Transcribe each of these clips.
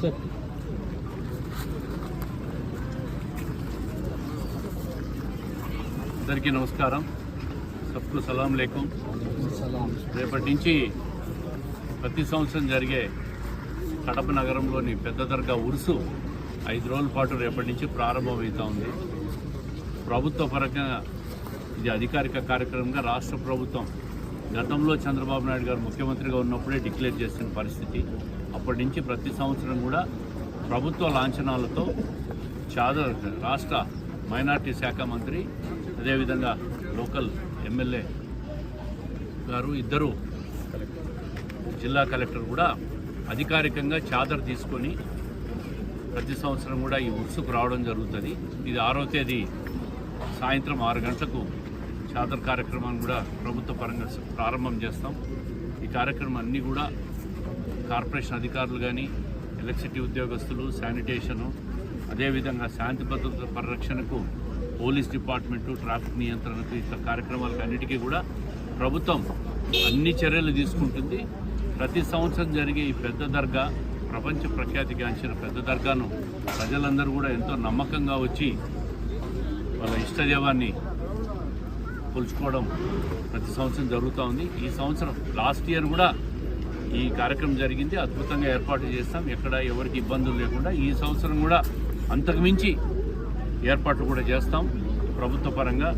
Sir అందరికీ నమస్కారం. సబ్కు సలాం లేకుం. రేపటి నుంచి ప్రతి సంవత్సరం జరిగే కడప నగరంలోని పెద్ద దర్గా ఉరుసు ఐదు రోజుల పాటు రేపటి నుంచి ప్రారంభమవుతా ఉంది. ప్రభుత్వ పరంగా ఇది అధికారిక కార్యక్రమంగా రాష్ట్ర ప్రభుత్వం గతంలో చంద్రబాబు నాయుడు గారు ముఖ్యమంత్రిగా ఉన్నప్పుడే డిక్లేర్ చేసిన పరిస్థితి. అప్పటి నుంచి ప్రతి సంవత్సరం కూడా ప్రభుత్వ లాంఛనాలతో చాదర్ రాష్ట్ర మైనార్టీ శాఖ మంత్రి అదేవిధంగా లోకల్ ఎమ్మెల్యే గారు ఇద్దరు జిల్లా కలెక్టర్ కూడా అధికారికంగా చాదర్ తీసుకొని ప్రతి సంవత్సరం కూడా ఈ ఉత్సుకు రావడం జరుగుతుంది. ఇది ఆరో తేదీ సాయంత్రం ఆరు గంటలకు చాదర్ కార్యక్రమాన్ని కూడా ప్రభుత్వ పరంగా ప్రారంభం చేస్తాం. ఈ కార్యక్రమం అన్నీ కూడా కార్పొరేషన్ అధికారులు కానీ ఎలక్ట్రిసిటీ ఉద్యోగస్తులు శానిటేషను అదేవిధంగా శాంతి భద్రత పరిరక్షణకు పోలీస్ డిపార్ట్మెంటు ట్రాఫిక్ నియంత్రణకు ఇతర కార్యక్రమాలకు అన్నిటికీ కూడా ప్రభుత్వం అన్ని చర్యలు తీసుకుంటుంది. ప్రతి సంవత్సరం జరిగే ఈ పెద్ద దర్గా ప్రపంచ ప్రఖ్యాతిగాంచిన పెద్ద దర్గాను ప్రజలందరూ కూడా ఎంతో నమ్మకంగా వచ్చి వాళ్ళ ఇష్టదేవాన్ని కొలుచుకోవడం ప్రతి సంవత్సరం జరుగుతూ ఉంది. ఈ సంవత్సరం లాస్ట్ ఇయర్ కూడా ఈ కార్యక్రమం జరిగింది. అద్భుతంగా ఏర్పాటు చేస్తాం. ఎక్కడ ఎవరికి ఇబ్బందులు లేకుండా ఈ సంవత్సరం కూడా అంతకుమించి ఏర్పాట్లు కూడా చేస్తాం. ప్రభుత్వ పరంగా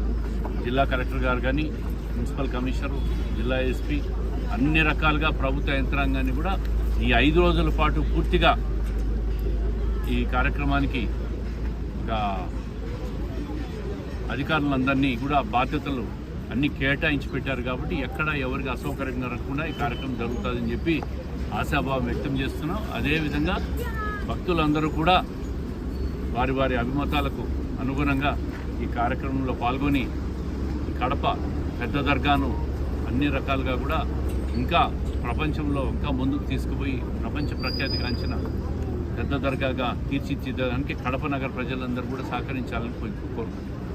జిల్లా కలెక్టర్ గారు కానీ మున్సిపల్ కమిషనర్ జిల్లా ఎస్పీ అన్ని రకాలుగా ప్రభుత్వ యంత్రాంగాన్ని కూడా ఈ ఐదు రోజుల పాటు పూర్తిగా ఈ కార్యక్రమానికి ఒక అధికారులందరినీ కూడా బాధ్యతలు అన్ని కేటాయించి పెట్టారు కాబట్టి ఎక్కడ ఎవరికి అసౌకర్యంగా జరగకుండా ఈ కార్యక్రమం జరుగుతుందని చెప్పి ఆశాభావం వ్యక్తం చేస్తున్నాం. అదేవిధంగా భక్తులందరూ కూడా వారి వారి అభిమతాలకు అనుగుణంగా ఈ కార్యక్రమంలో పాల్గొని కడప పెద్ద దర్గాను అన్ని రకాలుగా కూడా ఇంకా ప్రపంచంలో ఇంకా ముందుకు తీసుకుపోయి ప్రపంచ ప్రఖ్యాతిగాంచిన పెద్ద దర్గాగా తీర్చిదిద్దడానికి కడప నగర ప్రజలందరూ కూడా సహకరించాలని కోరుకుంటున్నాను